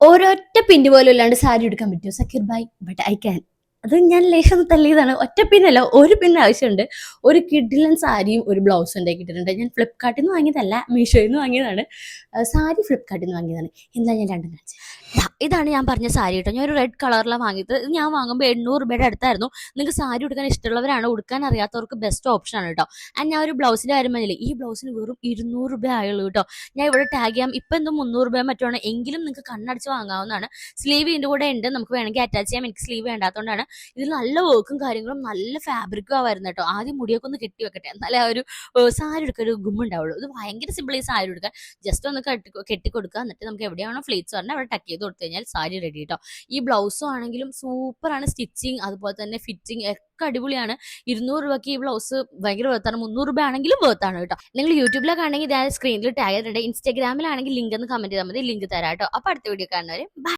ഒരൊറ്റ പിന്ന് പോലും ഇല്ലാണ്ട് സാരി എടുക്കാൻ പറ്റുമോ? Zakir by but I can അത് ഞാൻ ലേശം തള്ളിയതാണ്. ഒറ്റ പിന്നല്ല ഒരു പിന്ന് ആവശ്യമുണ്ട്. ഒരു കിഡിലൻ സാരിയും ഒരു ബ്ലൗസും ഉണ്ടാക്കി കിട്ടിയിട്ടുണ്ട് ഞാൻ ഫ്ലിപ്കാർട്ടിൽ നിന്ന് വാങ്ങിയതല്ല മീഷോയിൽ നിന്ന് വാങ്ങിയതാണ്. സാരി ഫ്ലിപ്കാർട്ടിൽ നിന്ന് വാങ്ങിയതാണ്. എന്താ ഞാൻ രണ്ടും കാണിച്ചത് ഇതാണ് ഞാൻ പറഞ്ഞ സാരി കേട്ടോ. ഞാൻ ഒരു റെഡ് കളറിലാണ് വാങ്ങിയത്. ഇത് ഞാൻ വാങ്ങുമ്പോൾ എണ്ണൂറ് രൂപയുടെ അടുത്തായിരുന്നു. നിങ്ങൾക്ക് സാരി ഉടുക്കാൻ ഇഷ്ടമുള്ളവരാണ് ഉടുക്കാൻ അറിയാത്തവർക്ക് ബെസ്റ്റ് ഓപ്ഷൻ ആണ് കേട്ടോ. ആൻഡ് ഞാൻ ഒരു ബ്ലൗസിന്റെ കാര്യം പറഞ്ഞില്ലേ? ഈ ബ്ലൗസിന് വെറും ഇരുന്നൂറ് രൂപ ആയുള്ളൂ കേട്ടോ. ഞാൻ ഇവിടെ ടാഗ് ചെയ്യാം. ഇപ്പം എന്തോ മുന്നൂറ് രൂപ മറ്റുമാണ് എങ്കിലും നിങ്ങൾക്ക് കണ്ണടച്ച് വാങ്ങാവുന്നതാണ്. സ്ലീവ് ഇതിന്റെ കൂടെ ഉണ്ട്. നമുക്ക് വേണമെങ്കിൽ അറ്റാച്ച് ചെയ്യാം. എനിക്ക് സ്ലീവ് വേണ്ടാത്തതുകൊണ്ടാണ് ഇതിൽ നല്ല വർക്കും കാര്യങ്ങളും നല്ല ഫാബ്രിക്കും ആ വരുന്നത് കേട്ടോ. ആദ്യം മുടിയൊക്കെ ഒന്ന് കെട്ടി വെക്കട്ടെ. എന്നാലേ ആ ഒരു സാരി എടുക്കാൻ ഒരു ഗുമ്മുണ്ടാവുള്ളൂ ഇത് ഭയങ്കര സിമ്പിൾ ഈ സാരി എടുക്കാൻ ജസ്റ്റ് ഒന്ന് കെട്ടി കെട്ടി കൊടുക്കുക എന്നിട്ട് നമുക്ക് എവിടെയാണോ ഫ്ലീറ്റ്സ് പറഞ്ഞാൽ അവിടെ ടക്ക് ചെയ്ത് കൊടുത്തു കഴിഞ്ഞാൽ സാരി റെഡി കേട്ടോ ഈ ബ്ലൗസും ആണെങ്കിലും സൂപ്പറാണ് സ്റ്റിച്ചിങ് അതുപോലെ തന്നെ ഫിറ്റിംഗ് ഒക്കെ അടിപൊളിയാണ്. ഇരുന്നൂറ് രൂപയ്ക്ക് ഈ ബ്ലൗസ് ഭയങ്കര വേർത്താണ് മുന്നൂറ് രൂപ ആണെങ്കിലും വേർത്താണ് കേട്ടോ. നിങ്ങൾ യൂട്യൂബിലൊക്കെ ആണെങ്കിൽ ഞാൻ സ്ക്രീനിൽ ടാഗ് ചെയ്തിട്ടുണ്ട് ഇൻസ്റ്റാഗ്രാമിലാണെങ്കിൽ ലിങ്ക് ഒന്ന് കമന്റ് ചെയ്താൽ മതി. ലിങ്ക് തരാം കേട്ടോ. അപ്പോൾ അടുത്ത വീഡിയോ കാണുന്നവരെ ബൈ